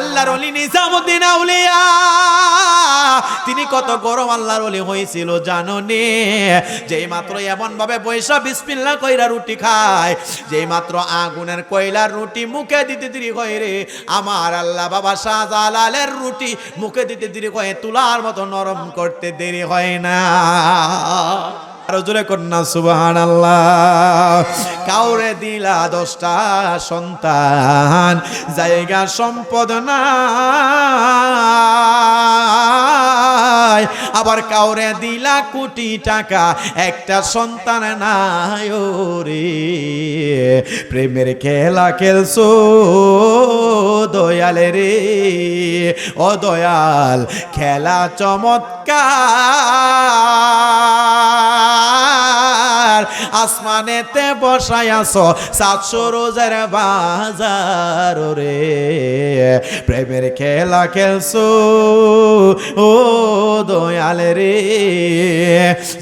আল্লাহর অলি নিজামুদ্দিন আউলিয়া। তিনি কত গরম আল্লাহর অলি হয়েছিল জানো নে? যেই মাত্র এমন ভাবে বৈশা বিসমিল্লা কইরা রুটি খায়, যেই মাত্র আগুনের কয়লার রুটি মুখে দিতে দেরি হয় রে। আমার আল্লাহ বাবা শাহজালালের রুটি মুখে দিতে দেরি হয়, তুলার মতো নরম করতে দেরি হয় না। আরও জোরে কন্যা সুবাহান আল্লাহ কাউরে দিলা দশটা সন্তান, জায়গা সম্পদ নাই। আবার কাউরে দিলা কোটি টাকা, একটা সন্তান নাই রে প্রেমের খেলা খেলছো, দয়ালে রে। ও দয়াল খেলা চমৎকার। আসমানেতে বসাই আছো, সাতশো রোজার বাজার রে প্রেমের খেলা খেলছো, ও দয়াল রে।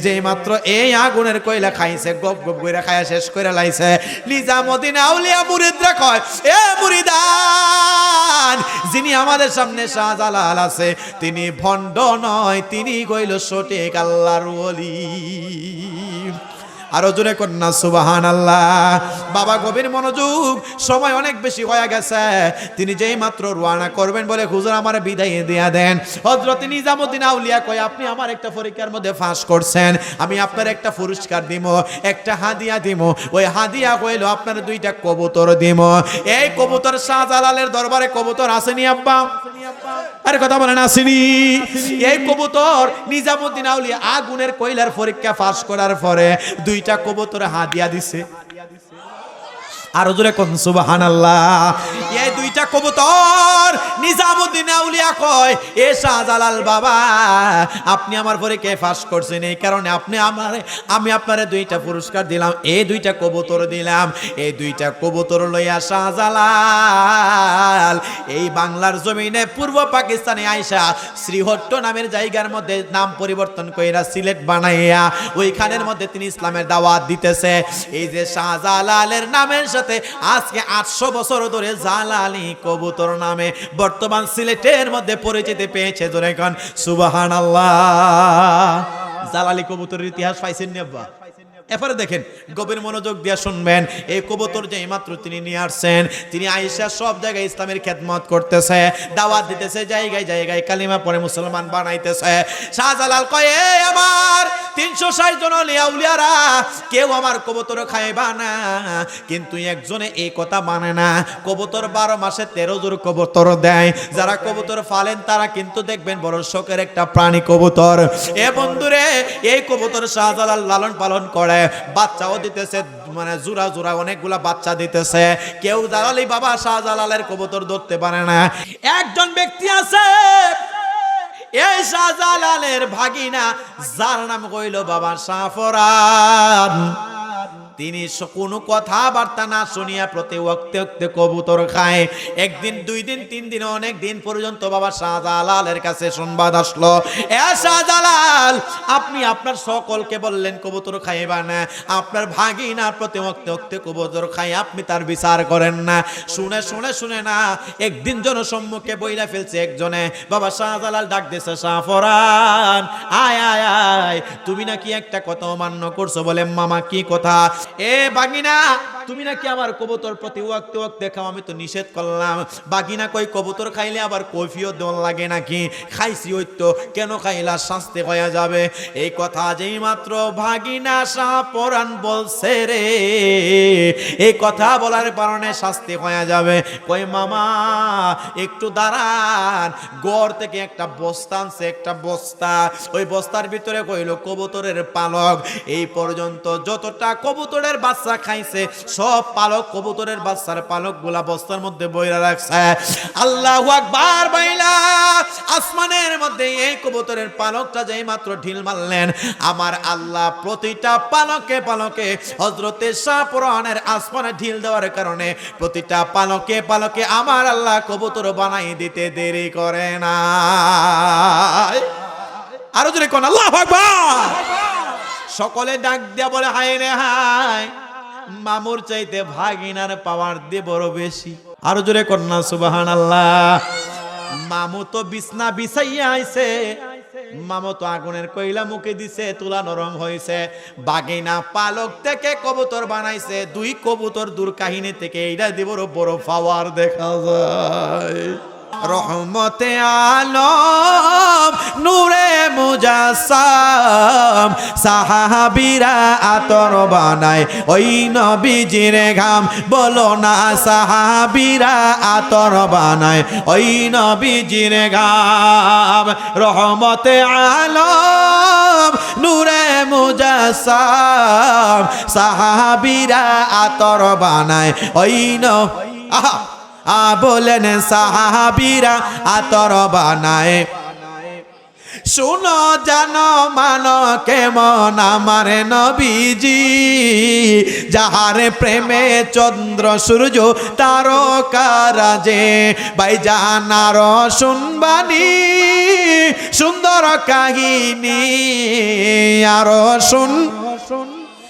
যে মাত্র এই আগুনের কয়লা খাইছে, গপ গপ করে খায়া শেষ করে লাইছে। নিজামুদ্দিন আউলিয়া মুরিদরা কয়, এ মুরিদান, যিনি আমাদের সামনে শাহজালাল আছে, তিনি ভণ্ড নয়, তিনি কইল সঠিক আল্লাহর ওলি। আরও জোরে কন্যা সুবাহান আল্লাহ বাবা, গভীর মনোযোগ, সময় অনেক বেশি হয়ে গেছে। তিনি যেই মাত্র রোয়ানা করবেন বলে হুজুর আমার বিদায় দিয়া দেন। হজরত নিজামুদ্দিন আউলিয়া কয়, আপনি আমার একটা পরীক্ষার মধ্যে ফাঁস করছেন। আমি আপনার একটা পুরস্কার দিব, একটা হাদিয়া দিব। ওই হাদিয়া কইলো আপনার দুইটা কবুতর দিব। এই কবুতর শাহজালালের দরবারে কবুতর আসেনি আব্বা? আরে কথা বলেন আসিনি এই কবুতর নিজামুদ্দিন আউলিয়া আগুনের কয়লার পরীক্ষা পাস করার পরে দুইটা কবুতর হাদিয়া দিছে। আরও জোরে কোন সুবাহান এই দুইটা কবুতর নিজামুদ্দিন আউলিয়া কয়, এ শাহজালাল বাবা, আপনি আমার পরে কে ফাঁস করছেন? এই কারণে আপনি আমার, আমি আপনারে দুইটা পুরস্কার দিলাম এই দুইটা কবুতর দিলাম এই দুইটা কবুতর লইয়া শাহজালাল এই বাংলার জমিনে পূর্ব পাকিস্তানে আইসা শ্রীহট্ট নামের জায়গার মধ্যে নাম পরিবর্তন কইরা সিলেট বানাইয়া ওইখানের মধ্যে তিনি ইসলামের দাওয়াত দিতেছে। এই যে শাহজালালের নামের সাথে আজকে আটশো বছর ধরে জালালি কবুতর নামে বর্তমান সিলেটের মধ্যে পরিচিতি পেয়েছে জোরে খান সুবাহান আল্লাহ জালালি কবুতরের ইতিহাস পাইছেন নেব্বা এরপরে দেখেন, গভীর মনোযোগ দিয়ে শুনবেন। এই কবুতর যে মাত্র তিনি নিয়ে আসছেন, তিনি আয়েশা সব জায়গায় ইসলামের খেদমত করতেছে, দাওয়াত দিতেছে, জায়গায় জায়গায় কালিমা পরে মুসলমান বানাইতেছে। শাহজালাল কয়ে আমার তিনশো ষাট জন লিয়াউলিয়ারা কেউ আমার কবুতর খাইবা না। কিন্তু একজনে এই কথা মানে না, কবুতর বারো মাসে তেরো জোর কবুতর দেয়। যারা কবুতর ফালেন, তারা কিন্তু দেখবেন বড় শোকের একটা প্রাণী কবুতর। এ বন্ধুরে, এই কবুতর শাহজালাল লালন পালন করে। বাচ্চাও দিতেছে মানে জোড়া জোড়া অনেকগুলা বাচ্চা দিতেছে। কেউ জালালি বাবা শাহজালালের কবুতর ধরতে পারে না। একজন ব্যক্তি আছে এই শাহজালালের ভাগিনা, যার নাম কইল বাবা সাফরান তিনি কোনো কথাবার্তা না শুনিয়া প্রতি ওক্তে ওক্তে কবুতর খায়। একদিন, দুই দিন, তিন দিন, অনেক দিন পর্যন্ত বাবা শাহজালালের কাছে সংবাদ আসলো। এ শাহজালাল, আপনি আপনার সকলকে বললেন কবুতর খাইবা না। আপনার ভাগিনা প্রতি ওক্তে ওক্তে কবুতর খাই আপনি তার বিচার করেন না। শুনে শুনে শুনে না, একদিন জনসম্মুখে বইলা ফেলছে একজনে। বাবা শাহজালাল ডাক দিছে সাফরান আয় আয় আয়, তুমি নাকি একটা কথা অমান্য করছ বলে মামা কি কথা? এ বাগিনা তুমি নাকি আমার কবুতর প্রতি ওয়াক্তে ওয়াক্তে খাও? আমি তো নিষেধ করলাম। বাগিনা কই, কবুতর খাইলে আবার কফিও দল লাগে নাকি? খাইছি ওই তো। কেন খাইলা? শাস্তি হয়ে যাবে। এই কথা যেই মাত্র ভাগিনা সাপরান বলছে রে। এই কথা বলার কারণে শাস্তি হয়ে যাবে। কই, মামা, একটু দাঁড়ান। গড় থেকে একটা বস্তা আনছে, একটা বস্তা। ওই বস্তার ভিতরে কইলো কবুতরের পালক। এই পর্যন্ত যতটা কবুতরের বাচ্চা খাইছে সব পালক কবুতরের বাচ্চার পালকগুলা বস্তার মধ্যে বইরা রাখছে। আল্লাহ আকবার বাইলা আসমানের মধ্যে এই কবুতরের পালকটা যেই মাত্র ঢিল মারলেন, আমার আল্লাহ প্রতিটা পালকে পালকে হজরতে শাহ পুরাণের আসমানে ঢিল দেওয়ার কারণে প্রতিটা পালকে পালকে আমার আল্লাহ কবুতর বানাই দিতে দেরি করে না আরও জোরে কোন আল্লাহ আকবার। সকলে ডাক দিয়া বলে, হায় রে হায়। মামুর চাইতে ভাগিনার পাওয়ার দিয়ে বড় বেশি। আরও জোরে কন্যা সুবাহান আল্লাহ মামু তো বিছনা বিছাইয়া আইছে। মামু তো আগুনের কইলা মুখে দিছে, তুলা নরম হয়েছে বাগিনা পালক থেকে কবুতর বানাইছে। দুই কবুতর দূর কাহিনী থেকে এইটা দিবর বড় পাওয়ার দেখা যায়। রহমতে আলম নূরে মুজাসাম সাহাবিরা আতর বানায়, ওই নবীজির ঘাম। বলো না, সাহাবিরা আতর বানায়, ওই নবীজির ঘাম। রহমতে আলম, নূরে মুজাসাম সাহাবিরা আতর বানায়, ওই ন। আহা বলেন, সাহাবিরা আতর বানায়। শুনো জানো মানো কেমন আমার নবীজি, যাহারে প্রেমে চন্দ্র সূর্য তারকারাজে ভাই জানার শুনবানি সুন্দর কাহিনী আরও শুন। আ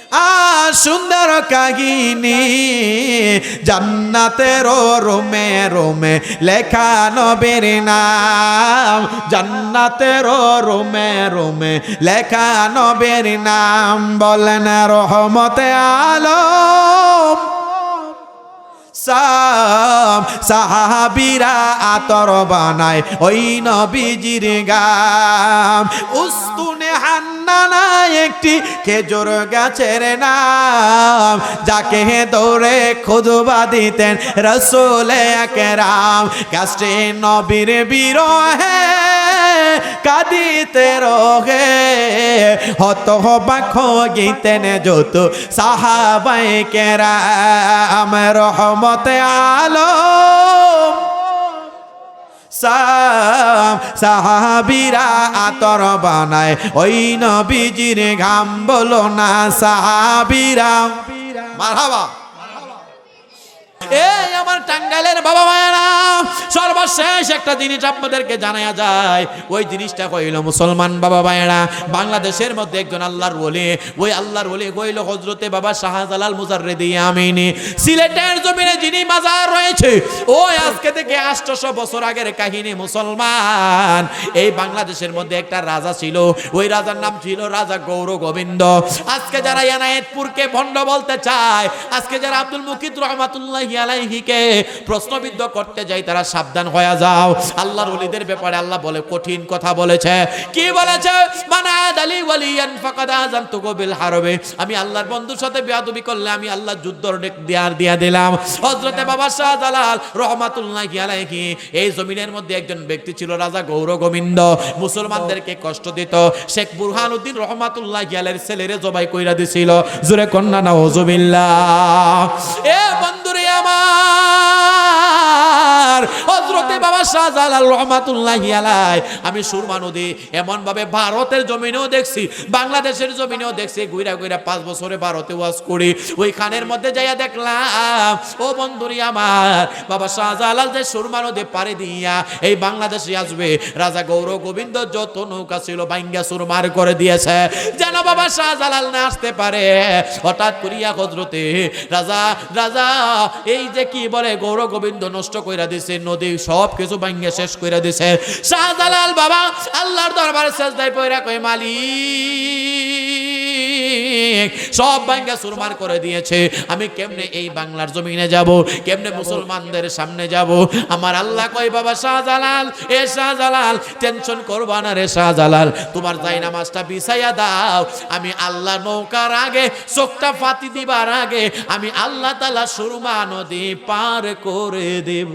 সুন্দর কাহিনী। জান্নাতের রোমে রোমে লেখা নবীর নাম। জান্নাতের রোমে রোমে লেখা নবীর নাম। বলেন রহমতে আলম। সাম সাহাবিরা আতর বানায়, ওই নবীজির গাম। উস্তুনে হান্নানা একটি খেজুর গাছের নাম, যাকে দৌড়ে খুদবা দিতেন রসুলে একরাম। গাছটি নবীর বিরহে, কাঁদিতে রোগে। হত বাখ গীতেন যত সাহাবাই কেরাম। রহমতে আলম। আলো সাহাবিরা আতর বানায়। ওই নবীজির ঘাম বলো না সাহাবিরা। মারহাবা। এই আমার টাঙ্গাইলের বাবা মায়েরা, সর্বশেষ একটা জিনিস আপনাদেরকে জানায়া যায়। ওই জিনিসটা কইল মুসলমান বাবা মায়েরা, বাংলাদেশের মধ্যে একজন আল্লাহর বলে ওই আল্লাহর বলে কইল হজরতে বাবা শাহজালাল মুজাররেদি আমিনি। সিলেটের জমিনে যিনি মাজার রয়েছে, ওই আজকে থেকে আটশো বছর আগের কাহিনী মুসলমান। এই বাংলাদেশের মধ্যে একটা রাজা ছিল, ওই রাজার নাম ছিল রাজা গৌর গোবিন্দ। আজকে যারা এনায়েতপুরকে ভণ্ড বলতে চায়, আজকে যারা আব্দুল মুকিদ রহমাতুল্লাহ আলাইহিকে প্রশ্নবিদ্ধ করতে যাই, তারা সাবধান হয়ে যাও। আল্লাহর ওলিদের ব্যাপারে আল্লাহ বলে, কঠিন কথা বলেছে। কি বলেছে? আমি আল্লাহর বন্ধুর সাথে বেয়াদবি করলে আমি আল্লাহ যুদ্ধ দেয়ার দিয়া দিলাম। হযরতে বাবা শাহজালাল রহমাতুল্লাহি আলাইহি, এই জমিনের মধ্যে একজন ব্যক্তি ছিল রাজা গৌর গোবিন্দ। মুসলমানদেরকে কষ্ট দিত। শেখ বুরহানুদ্দিন রহমাতুল্লাহি আলাইহির ছেলেরে জবাই কইরা দিছিল, জোরে কন্যা, নাউজুবিল্লাহ। এ বন্ধুরে আমার হযরতে বাবা শাহজালাল রহমাতুল্লাহি আলাই আমি সুরমা নদী এমন ভাবে ভারতের জমিনেও দেখছি, বাংলাদেশের জমিনেও দেখছি গুইরা গুইরা পাঁচ বছরে ভারতে ওয়াজ করি। ওই খানের মধ্যে যাইয়া দেখলাম, ও বন্ধুরি আমার, বাবা শাহজালাল যে সুরমা নদী পারে দিয়া এই বাংলাদেশে আসবে, রাজা গৌর গোবিন্দ যত নৌকা ছিল বাইঙ্গা সুরমার করে দিয়েছে। যেন বাবা শাহজালাল না আসতে পারে। হঠাৎ করিয়া হজরতে রাজা রাজা, এই যে কি বলে, গৌর গোবিন্দ নষ্ট কইরা দিছে নদী সব কিছু ভাঙ্গে শেষ করে দিছে। শাহজালাল বাবা, আল্লাহর দরবারে সেজদায় পয়রা কই মালিক, সব ভাঙ্গা সুরমার করে দিয়েছে। আমি কেমনে এই বাংলার জমিনে যাব? কেমনে মুসলমানদের সামনে যাব? আমার আল্লাহ কই বাবা শাহজালাল, এ শাহজালাল, টেনশন করবা না রে শাহজালাল, তোমার যাই নামাজটা বিছাইয়া দাও। আমি আল্লাহ নৌকার আগে, চোখটা ফাতি দিবার আগে, আমি আল্লাহ তালা সুরমা নদী পার করে দেব।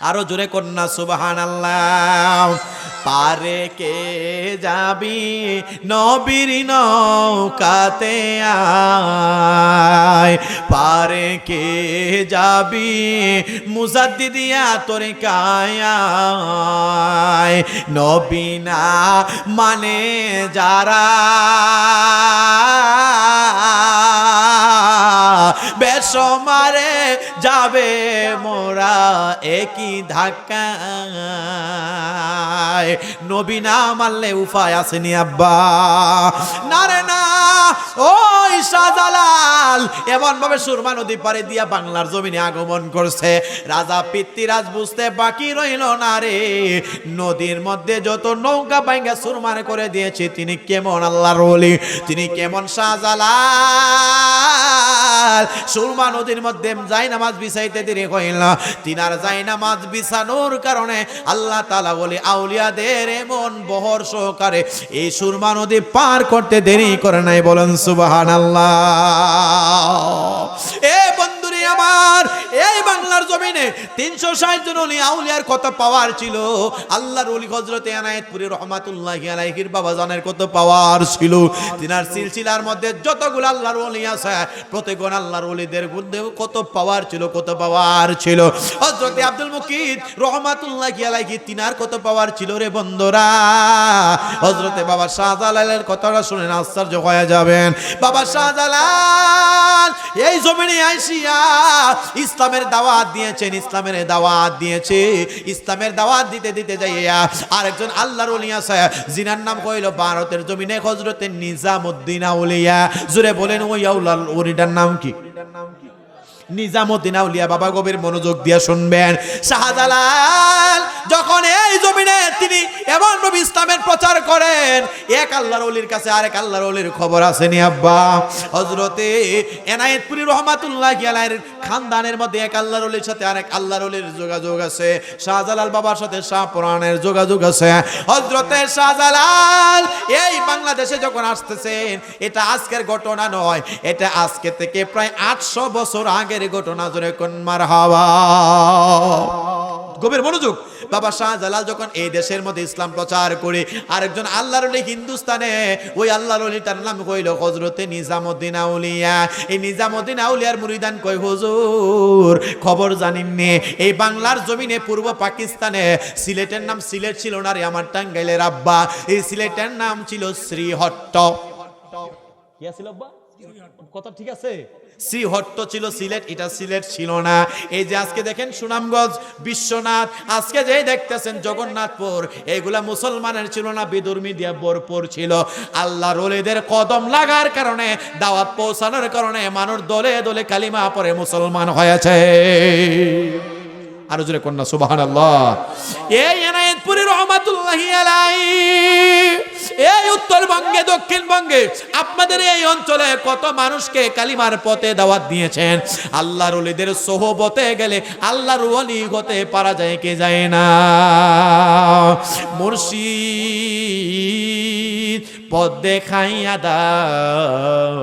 আরও জোরে কন্যা সুবাহান আল্লাহ পারে কে যাবি নবীর নৌকাতে আয়। পারে কে যাবি মুজাদ্দিদিয়া তোরে কায় নবীনা মানে যারা বেসমারে যাবে মোরা একই ধাক্কায়। নবী না মারলে উফায় আসেনি আব্বা। না রে না, ওই ওই শাহজালাল এমন ভাবে সুরমা নদী পারে দিয়া বাংলার জমিনে আগমন করছে। রাজা পিতৃরাজ বুঝতে বাকি রইল না রে। নদীর মধ্যে যত নৌকা বাইঙ্গা সুরমার করে দিয়েছে, তিনি কেমন আল্লাহর ওলি, তিনি কেমন শাহজালাল। সুরমা নদীর মধ্যে যাই নামাজ বিছাইতে দেরি হইল, তিনার যাই নামাজ বিছানোর কারণে আল্লাহ তালা বলে, আউলিয়াদের এমন বহর সহকারে এই সুরমা নদী পার করতে দেরি করে নাই। বলেন সুবাহান আল্লাহ এ বন্ধুরে আমার। এই বাংলার জমিনে তিনশো ষাট জন অলি আউলিয়ার কত পাওয়ার ছিল? আল্লাহর অলি হজরতে আনায়তপুরি রহমাতুল্লাহ আলাইহির বাবা জানের কত পাওয়ার ছিল? তিনার সিলসিলার মধ্যে যতগুলো আল্লাহর অলি আছে, প্রত্যেকজন আল্লাহর অলিদের মধ্যে কত পাওয়ার ছিল, কত পাওয়ার ছিল? হজরতে আব্দুল মুকিদ রহমাতুল্লাহ আলাইহি তিনার কত পাওয়ার ছিল রে বন্ধুরা? হজরতে বাবা শাহজালালের কথাটা শুনে আশ্চর্য হয়ে যাবেন। বাবা শাহজালাল, এই জমিনে আইসিয়া ইসলামের দাওয়াত দিয়েছেন, ইসলামের দাওয়াত দিয়েছে। ইসলামের দাওয়াত দিতে দিতে যাইয়া আরেকজন আল্লাহর উলিয়া সাহেব জিনার নাম কইল ভারতের জমিনে হজরতের নিজামুদ্দিন আউলিয়া। জুড়ে বলেন ওই আউলাল ওরিটার নাম কি? নিজামুদ্দিন আউলিয়া বাবা গভীর মনোযোগ দিয়ে শুনবেন। শাহজালাল, যখন এই জমিনে তিনি এমন নবী ইসলামের প্রচার করেন, এক আল্লাহর অলির কাছে আরেক আল্লাহর অলির খবর আসেনি আব্বা। হজরতে এনায়েতপুরি রহমাতুল্লাহ আলাইহির খানদানের মধ্যে এক আল্লাহর অলির সাথে আরেক আল্লাহর অলির যোগাযোগ আছে। শাহজালাল বাবার সাথে শাহ পুরাণের যোগাযোগ আছে। হজরতে শাহজালাল, এই বাংলাদেশে যখন আসতেছেন, এটা আজকের ঘটনা নয়, এটা আজকে থেকে প্রায় আটশো বছর আগের ঘটনা জোরে কোন মার হাওয়া। গভীর মনোযোগ। বাবা শাহজালাল যখন এই দেশের মধ্যে ইসলাম প্রচার করে, আরেকজন আল্লাহর অলি হিন্দুস্তানে, ওই আল্লাহর অলি তার নাম কইল হজরতে নিজামুদ্দিন আউলিয়া। এই নিজামুদ্দিন আউলিয়ার মুরিদান কই হুজুর, খবর জানিননি এই বাংলার জমিনে পূর্ব পাকিস্তানে সিলেটের নাম সিলেট ছিল না রে আমার টাঙ্গাইলের আব্বা। এই সিলেটের নাম ছিল শ্রীহট্ট। কথা ঠিক আছে? শ্রীহট্ট ছিল সিলেট, এটা সিলেট ছিল না। এই যে আজকে দেখেন সুনামগঞ্জ, বিশ্বনাথ, আজকে যে দেখতেছেন জগন্নাথপুর, এগুলা মুসলমানের ছিল না, বিদুর্মী দিয়া ভরপুর ছিল। আল্লাহ রোলেদের কদম লাগার কারণে, দাওয়াত পৌঁছানোর কারণে মানুষ দলে দলে কালিমা পরে মুসলমান হয়েছে। আরও জোরে কন্যা সুবাহান আল্লাহ এই এনায়েতপুরি রহমাতুল্লাহি আলাই এই উত্তরবঙ্গে, দক্ষিণবঙ্গে আপনাদের এই অঞ্চলে কত মানুষকে কালিমার পথে দাওয়াত দিয়েছেন? আল্লাহর অলিদের সোহবতে গেলে আল্লাহর অলি হতে পারা যায় কে যায় না? মুর্শিদ পথ দেখাইয়া দাও।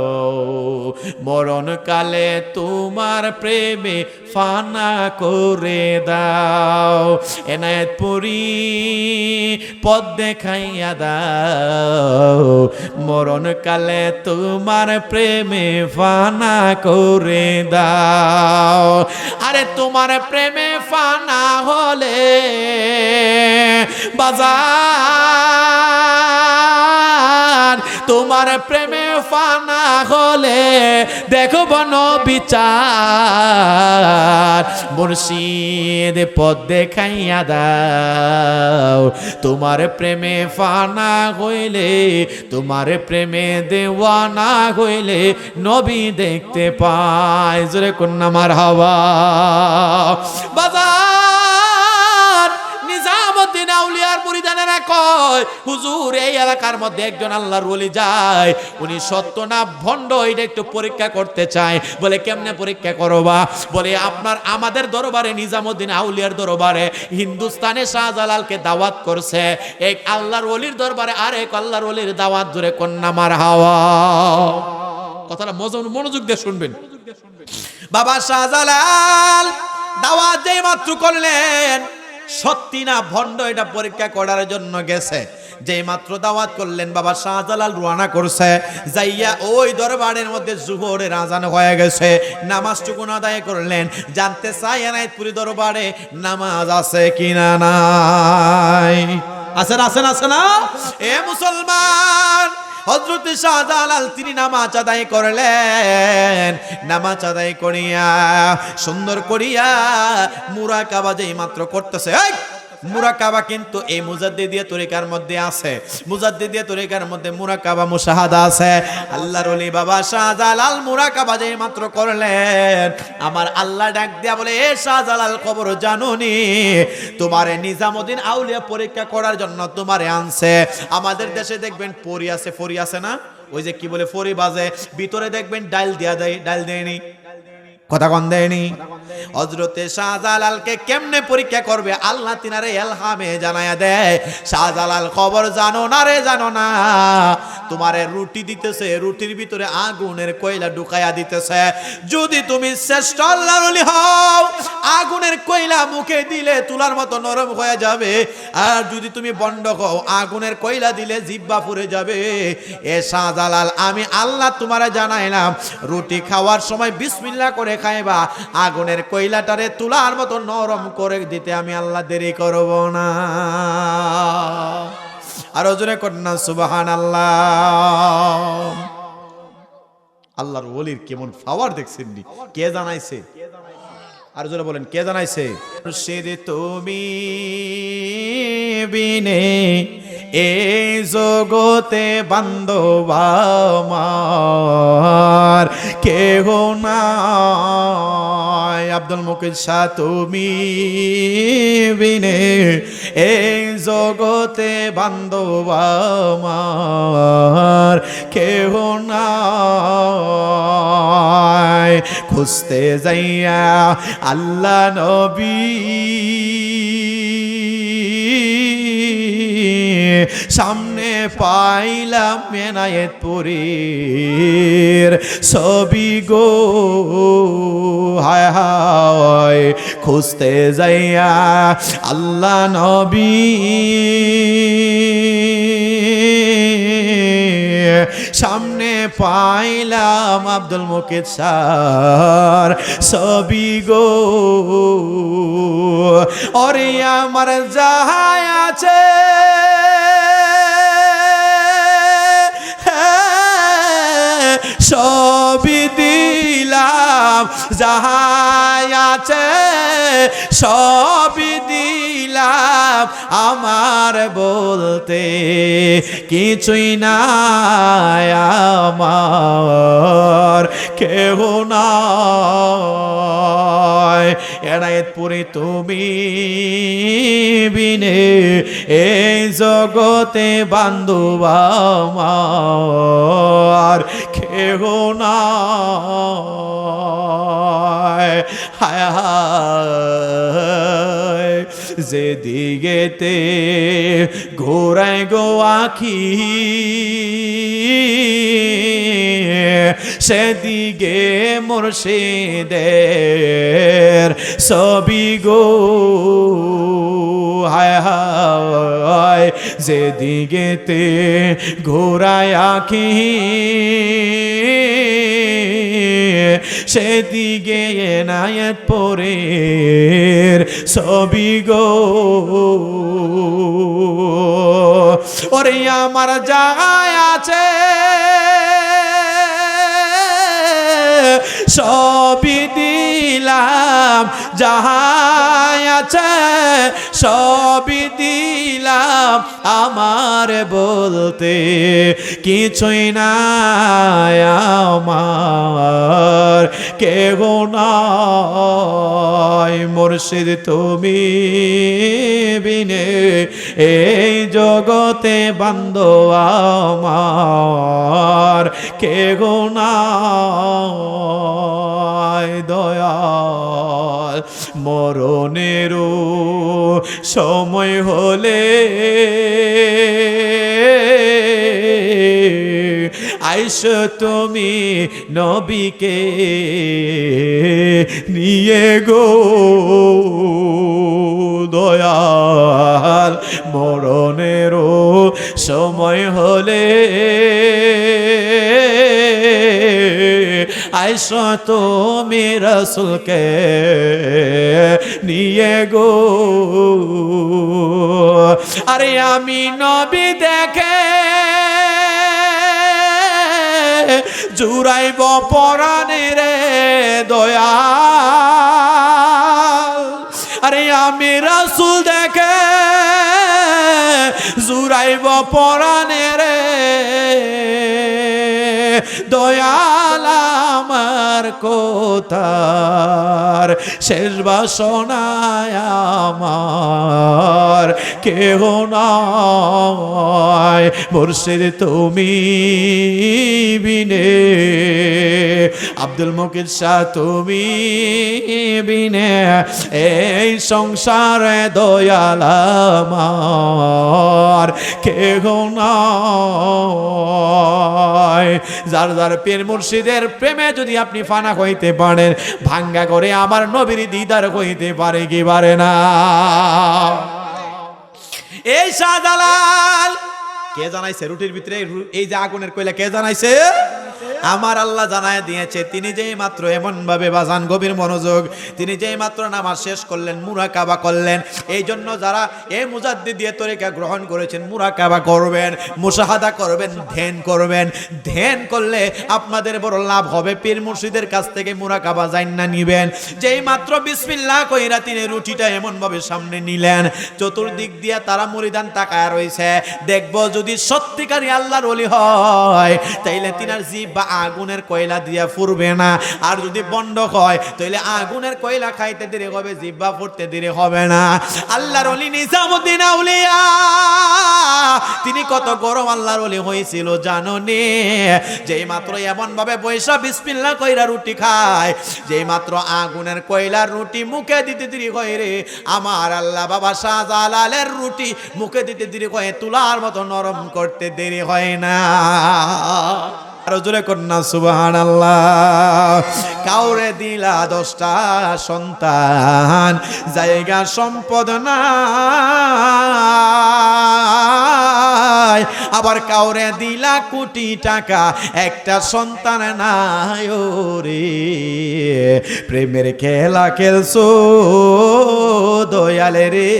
মরণ কালে তোমার প্রেমে ফানা করে দাও। এনায়ত পুরি পথ দেখাইয়া দাও। মরণ কালে তোমার প্রেমে ফানা করে দাও। আরে তোমার প্রেমে ফানা হলে বাজার তোমার প্রেমে ফানা হলে দেখো বন বিচার। মুর্শিদ পদ দেখাইয়া দাও, তোমার প্রেমে ফানা হইলে, তোমার প্রেমে দেওয়ানা হইলে নবী দেখতে পায়। জোরে কন্যা মার হাওয়া বাজার মুরিদানেরা কয়, হুজুর, এই এলাকার মধ্যে একজন আল্লাহর ওলি যায়। উনি সত্য না ভণ্ড, এটা একটু পরীক্ষা করতে চায়। বলে, কেমনে পরীক্ষা করবা? বলে, আপনার, আমাদের দরবারে, নিজামুদ্দিন আউলিয়ার দরবারে, হিন্দুস্তানে শাহজালালকে দাওয়াত করছে। এক আল্লাহর ওলির দরবারে, আর এক আল্লাহর ওলির দাওয়াত ধরে কন্যা মার হাওয়া। কথাটা মজা- মনোযোগ দিয়ে শুনবেন। বাবা শাহজালাল দাওয়াত যেই মাত্র করলেন সত্যি না ভণ্ড এটা পরীক্ষা করার জন্য গেছে। যে মাত্র দাওয়াত করলেন বাবা শাহজালাল রুয়ানা করছে, যাইয়া ওই দরবারের মধ্যে জুহরের আজান হয়ে গেছে। নামাজটুকুন আদায় করলেন, জানতে চাই এনায়তপুরি দরবারে নামাজ আছে কিনা নাই? আছেন আছেন আছে না? এ মুসলমান হজরত শাহজালাল তিনি নামাজ আদায় করলেন নামাজ আদায় করিয়া, সুন্দর করিয়া মুরা কাবা যেই মাত্র করতেছে! মুরাকাবা কিন্তু এই মুজাদ্দিদিয়া তরিকার মধ্যে আছে। মুজাদ্দিদিয়া তরিকার মধ্যে মুরাকাবা মুশাহাদা আছে। আল্লাহর ওলি বাবা শাহজালাল মুরাকাবা যে মাত্র করলেন, আমার আল্লাহ ডাক দিয়া বলে, এ শাহজালাল, খবর জানুনি, তোমারে নিজামুদ্দিন আউলিয়া পরীক্ষা করার জন্য তোমারে আনছে। আমাদের দেশে দেখবেন পরি আছে, ফরি আছে না? ওই যে কি বলে, ফরি বাজে। ভিতরে দেখবেন ডাইল দিয়া দেয়, ডাইল দেয়নি। কথা কন দেয়নি? হজরতে শাহজালালকে কেমনে পরীক্ষা করবে? আল্লাহ তিনারে এলহামে জানায়া দেয়, শাহজালাল, খবর জানো না রে, জানো না। তোমারে রুটি দিতেছে, রুটির ভিতরে আগুনের কয়লা ঢুকাইয়া দিতেছে। যদি তুমি শ্রেষ্ঠ আল্লাহর ওলি হও, আগুনের কয়লা মুখে দিলে তুলার মতো নরম হয়ে যাবে। আর যদি তুমি বন্ড হও, আগুনের কয়লা দিলে জিব্বা পুড়ে যাবে। এ শাহজালাল, আমি আল্লাহ তোমারে জানাইলাম, রুটি খাওয়ার সময় বিসমিল্লাহ করে খাইবা আগুনের কয়লাটারে তুলার মতো নরম করে দিতে আমি আল্লাহ দেরি করব না। আরও জোরে কন্যা সুবাহান আল্লাহ আল্লাহর ওলির কেমন পাওয়ার দেখছেন নি? কে জানাইছে? আর জোরে বলেন, কে জানাইছে? মুর্শিদ তুমি বিনে এই জগতে বান্ধব আমার কেহ নাই। আব্দুল মুকিদ শাহ, তুমি বিনে এই জগতে বান্ধব আমার কেহ নাই। খুঁজতে যাইয়া আল্লাহ নবী সামনে পাইলাম মেনায়েত পুরীর ছবি গো। হায় হায়, খুঁজতে যাইয়া আল্লাহ নবী। সামনে পাইলাম আব্দুল মুকিদ সার ছবি গো। অরে আমার যাহাই আছে সবই দিলাম যাহাই আছে সবই দিলাম। আমার বলতে কিছুই নাই আমার কেহ নাই। এনায়েত পুরি তুমি বিনে এই জগতে বান্ধব কেহ নাই। হায় হায়, যে দিগেতে ঘোরায় গো আখি। সেদিকে মুর্শিদের সবি গো। হায় হায়, যেদিকেতে ঘোরায় আখি সেদিকে এনায়ত পরের ছবি গো। ওরে, আমার জায়গায় আছে সবই দিলাম যাহাই আছে সবই দিলাম আমার বলতে। কিছুই নাই আমার, কেহ নাই। মুর্শিদ, তুমি বিনে এই জগতে বান্ধ আমার, কেহ নাই। দয়াল মরণেরও সময় হলে আইস তুমি নবীকে নিয়ে গো দয়াল মরণেরও সময় হলে আইস তুমি রসুলকে নিয়ে গো। আরে আমি নবী দেখে জুড়াইব পরাণে রে দয়া আরে আমি রাসুল দেখে জুড়াইব পরাণে রে দয়াল। কোথার শেষ বাসনায় আমার কেহ নয় মুর্শিদ তুমি বিনে। আব্দুল মুকিদ শাহ, তুমি বিনে এই সংসারে দয়াল কেহ নয় যার যার পীর মুর্শিদের প্রেমে যদি আপনি ফানা হইতে পারেন, ভাঙ্গা করে আমার নবীর দিদার হইতে পারে কি পারে না? এই শাহজালাল কে জানাইছে? রুটির ভিতরে এই যে আগুনের কয়লা কে জানাইছে? আমার আল্লাহ জানায় দিয়েছে, তিনি যেই মাত্র এমন ভাবে বাজান, গভীর মনোযোগ, তিনি যেই মাত্র নামাজ শেষ করলেন, মুরাকাবা করলেন এই জন্য যারা এই মুজাদ্দি দিয়ে তরিকা গ্রহণ করেছেন, মুরাকাবা করবেন, মুশাহাদা করবেন, ধ্যান করবেন। ধ্যান করলে আপনাদের বড় লাভ হবে, পীর মুর্শিদের কাছ থেকে মুরা মুরাকাবা জান্না নিবেন। যেই মাত্র বিসমিল্লাহ কইরা তিনি রুটিটা এমন ভাবে সামনে নিলেন, চতুর্দিক দিয়ে তারা মরিদান তাকায় রয়েছে দেখব যদি সত্যিকারই আল্লাহর ওলি হয়, তাইলে তিনার জীব বা আগুনের কয়লা দিয়া ফুরবে না। আর যদি বন্ধ হয়, তাইলে আগুনের কয়লা খাইতে দেরি হবে জিব্বা ফুটতে দেরি হবে না। আল্লাহর ওলি নিজামুদ্দিন আউলিয়া। তিনি কত গরম আল্লাহর ওলি হয়েছিল জানো যেই মাত্র এমন ভাবে পয়সা বিসমিল্লাহ কইরা রুটি খায়, যেই মাত্র আগুনের কয়লার রুটি মুখে দিতে দেরি হয় রে। আমার আল্লাহ বাবা শাহজালালের রুটি মুখে দিতে দেরি হয়, তুলার মতো নরম করতে দেরি হয় না। আরও জোরে কন্যা সুবাহান কাউরে দিলা দশটা সন্তান, জায়গা সম্পদ নাই। আবার কাউরে দিলা কোটি টাকা, একটা সন্তান নাই রে প্রেমের খেলা খেলছো, দয়ালে রে।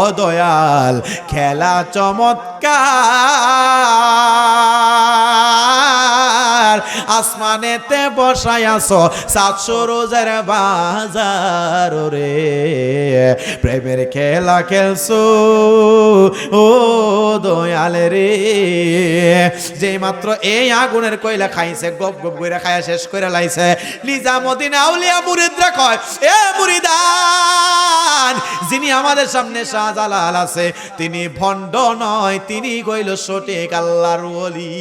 ও দয়াল খেলা চমৎকার। আসমানেতে বসাই আছো, সাতশো রোজার বাজার রে প্রেমের খেলা খেলছো, ও দয়াল রে। যে মাত্র এই আগুনের কয়লা খাইছে, গপ গপ করে খায়া শেষ করে লাইছে। নিজামুদ্দিন আউলিয়া মুরিদরা কয়, এ মুরিদান, যিনি আমাদের সামনে শাহজালাল আছে, তিনি ভণ্ড নয়, তিনি কইল সঠিক আল্লাহর ওলি।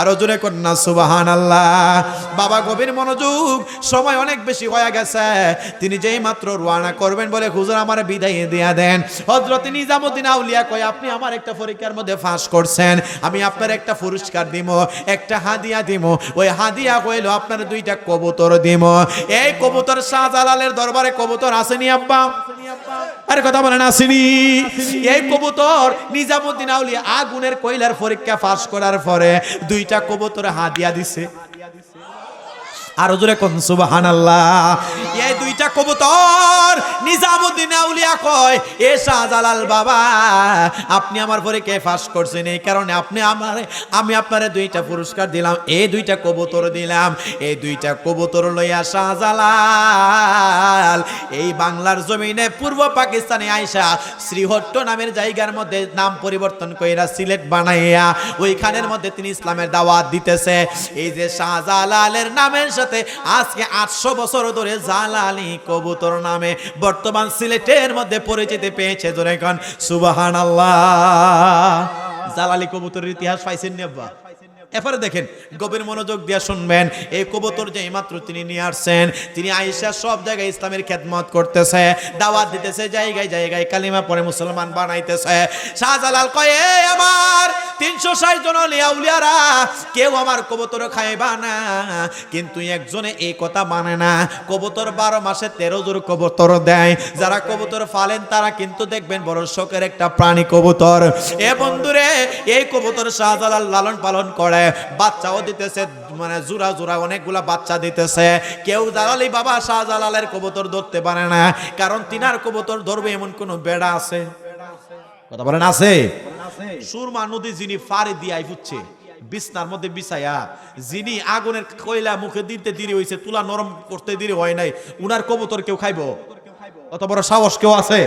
আরও জোরে কন্যা সুবাহান আল্লাহ বাবা, গভীর মনোযোগ। সময় অনেক বেশি হয়ে গেছে। তিনি যেই মাত্র রোয়ানা করবেন বলে হুজুর আমার বিদায় দিয়া দেন। হজরত নিজামুদ্দিন আউলিয়া কয়, আপনি আমার একটা পরীক্ষার মধ্যে ফাঁস করছেন। আমি আপনার একটা পুরস্কার দিব, একটা হাদিয়া দিব। ওই হাদিয়া কইলো আপনার দুইটা কবুতর দিব। এই কবুতর শাহজালালের দরবারে কবুতর আসেনি আব্বা? আরে কথা বলেন আসিনি। এই কবুতর নিজামুদ্দিন আউলিয়া আগুনের কয়লার পরীক্ষা পাস করার পরে দুইটা কবুতর হাদিয়া দিছে। আরও জোরে কোন সুবহানাল্লাহ। এই দুইটা কবুতর নিজামুদ্দিন আউলিয়া কয়, এ শাহজালাল বাবা, আপনি আমার পরে কে ফাঁস করছেন? এই কারণে আপনি আমার, আমি আপনারে দুইটা পুরস্কার দিলাম এই দুইটা কবুতর দিলাম এই দুইটা কবুতর লইয়া শাহজালাল এই বাংলার জমিনে পূর্ব পাকিস্তানে আইসা শ্রীহট্ট নামের জায়গার মধ্যে নাম পরিবর্তন কইরা সিলেট বানাইয়া ওইখানের মধ্যে তিনি ইসলামের দাওয়াত দিতেছে। এই যে শাহজালালের নামের সাথে আজকে আটশো বছর ধরে জালালি কবুতর নামে বর্তমান সিলেটের মধ্যে পরিচিতি পেয়েছে জোরে কন সুবাহান আল্লাহ জালালি কবুতরের ইতিহাস পাইছেন নি আব্বা? এরপরে দেখেন, গভীর মনোযোগ দিয়ে শুনবেন। এই কবুতর যে মাত্র তিনি নিয়ে আসছেন, তিনি আইসা সব জায়গায় ইসলামের খেদমত করতেছে, দাওয়াত দিতেছে, জায়গায় জায়গায় কালিমা পরে মুসলমান বানাইতেছে। শাহজালাল কয় "এই আমার তিনশো ষাট জন লিয়াউলিয়ারা কেউ আমার কবুতর খাইবা না। কিন্তু একজনে এই কথা মানে না, কবুতর বারো মাসে তেরো জোর কবুতর দেয়। যারা কবুতর ফালেন, তারা কিন্তু দেখবেন বড় শোকের একটা প্রাণী কবুতর। এ বন্ধুরে, এই কবুতর শাহজালাল লালন পালন করে। বাচ্চাও দিতেছে মানে জোড়া জোড়া অনেকগুলা বাচ্চা দিতেছে। কেউ জালালি বাবা শাহজালালের কবুতর ধরতে পারে না, কারণ তিনার কবুতর ধরবে এমন কোন বেড়া আছে? কথা বলেন, আছে? সুরমা নদী যিনি ফারে দিয়ে ফুটছে বিছনার মধ্যে বিছায়া, যিনি আগুনের কয়লা মুখে দিতে দেরি হয়েছে তুলা নরম করতে দেরি হয় নাই, উনার কবুতর কেউ খাইবো? অত বড় সাহস কেউ আছে?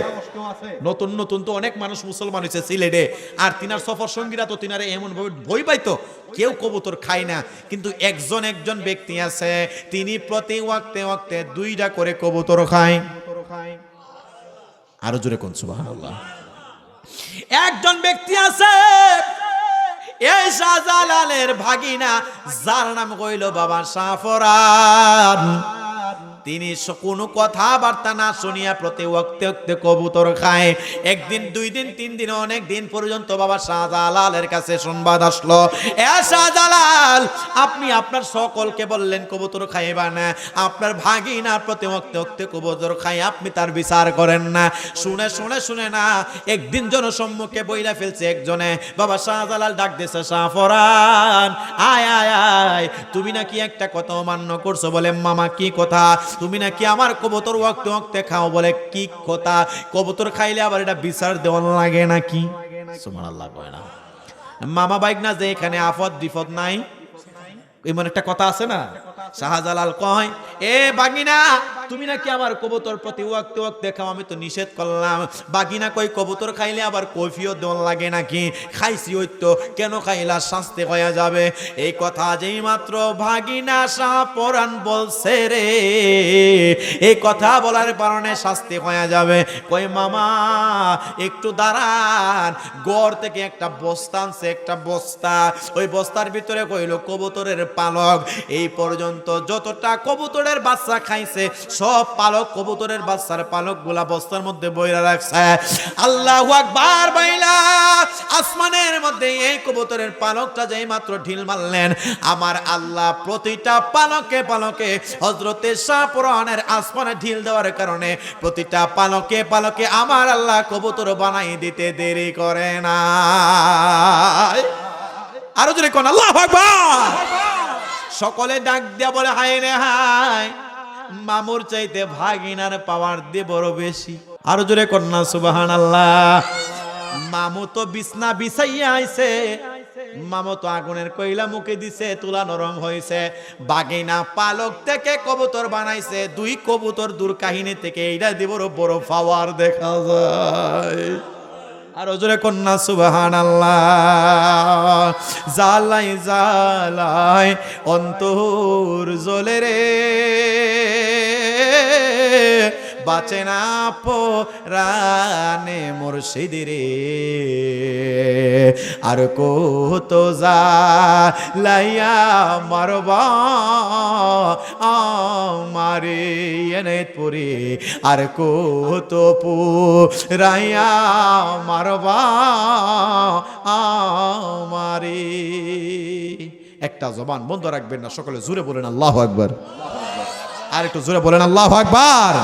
নতুন নতুন তো অনেক মানুষ মুসলমান হয়েছে সিলেটে। আর তিনার সফর সঙ্গীরা তো তিনারে এমন ভাবে ভয় পাইতো। কেউ কবুতর খায় না। কিন্তু একজন একজন ব্যক্তি আছে তিনি প্রতি ওয়াক্তে ওয়াক্তে দুইটা করে কবুতর খায়। আরও জোরে কোন সুবহানাল্লাহ। একজন ব্যক্তি আছে এই শাহজালালের ভাগিনা যার নাম কইল বাবা সাফরান তিনি কোনো কথাবার্তা না শুনিয়া প্রতি ওক্তে ওক্তে কবুতর খায়। একদিন, দুই দিন, তিন দিন, অনেক দিন পর্যন্ত বাবা শাহজালালের কাছে সংবাদ আসলো। এ শাহজালাল, আপনি আপনার সকলকে বললেন কবুতর খাইবা না। আপনার ভাগিনা প্রতি ওক্তে ওক্তে কবুতর খাই আপনি তার বিচার করেন না। শুনে শুনে শুনে না, একদিন জনসম্মুখে বইলা ফেলছে একজনে। বাবা শাহজালাল ডাক দিছে সাফরান আয় আয় আয়, তুমি নাকি একটা কথা অমান্য করছ? বলে, মামা, কি কথা? তুমি নাকি আমার কবুতর ওয়াক্তে ওয়াক্তে খাও বলে কি কথা? কবুতর খাইলে আবার এটা বিচার দেওয়ান লাগে নাকি? সুবহানাল্লাহ কয় না। মামা বাইক না যে এখানে আফদ বিপদ নাই, এমন একটা কথা আছে না? শাহজালাল কয়, এ বাগিনা, তুমি নাকি আমার কবুতর প্রতি ওয়াক্তে ওয়াক্তে খাও, আমি তো নিষেধ করলাম। বাগিনা কই কবুতর খাইলে আবার কফিও দেওয়ান লাগে নাকি? খাইছি ওই তো, কেন খাইলা? শাস্তি হয়ে যাবে। এই কথা যেই মাত্র ভাগিনা শাহ পরাণ বলছে রে। এই কথা বলার কারণে শাস্তি হয়ে যাবে। কই মামা, একটু দাঁড়ান। গড় থেকে একটা বস্তা আনছে, একটা বস্তা। ওই বস্তার ভিতরে কইলো, কবুতরের পালক, এই পর্যন্ত যতটা কবুতরের বাচ্চা খাইছে, সব পালক কবুতরের বাচ্চার পালকগুলা বস্তার মধ্যে বইরা রাখছে। আল্লাহ আকবার বাইলা আসমানের মধ্যে এই কবুতরের পালকটা যেই মাত্র ঢিল মারলেন, আমার আল্লাহ প্রতিটা পালকে পালকে হজরতে শাহ আসমানে ঢিল দেওয়ার কারণে প্রতিটা পালকে পালকে আমার আল্লাহ কবুতর বানাই দিতে দেরি করে না আরও জোরে কোন আল্লাহ আকবার। সকলে ডাক দিয়া বলে হাই রে হাই মামুর চাইতে ভাগিনার পাওয়ার দিয়ে বড় বেশি। আরও জোরে কন্যা সুবাহান আল্লাহ মামু তো বিছনা বিছাইয়া আইছে। মামু তো আগুনের কইলা মুখে দিছে, তুলা নরম হয়েছে বাগিনা পালক থেকে কবুতর বানাইছে। দুই কবুতর দূর কাহিনী থেকে এইটা দিব বড় পাওয়ার দেখা যায়। আর ওজরে কন্যা সুবাহান জালাই জালাই অন্তর জলে রে। বাঁচে না পরানে মুর্শিদ রে। আর কত যা লাইয়া মারবা আমারে এনে পুরে। আর কত পু রাইয়া মারবা আমারে। একটা জবান বন্ধ রাখবেন না, সকলে জুড়ে বলেন, আল্লাহ আকবার। আর একটু জোরে বলেন আল্লাহ আকবার।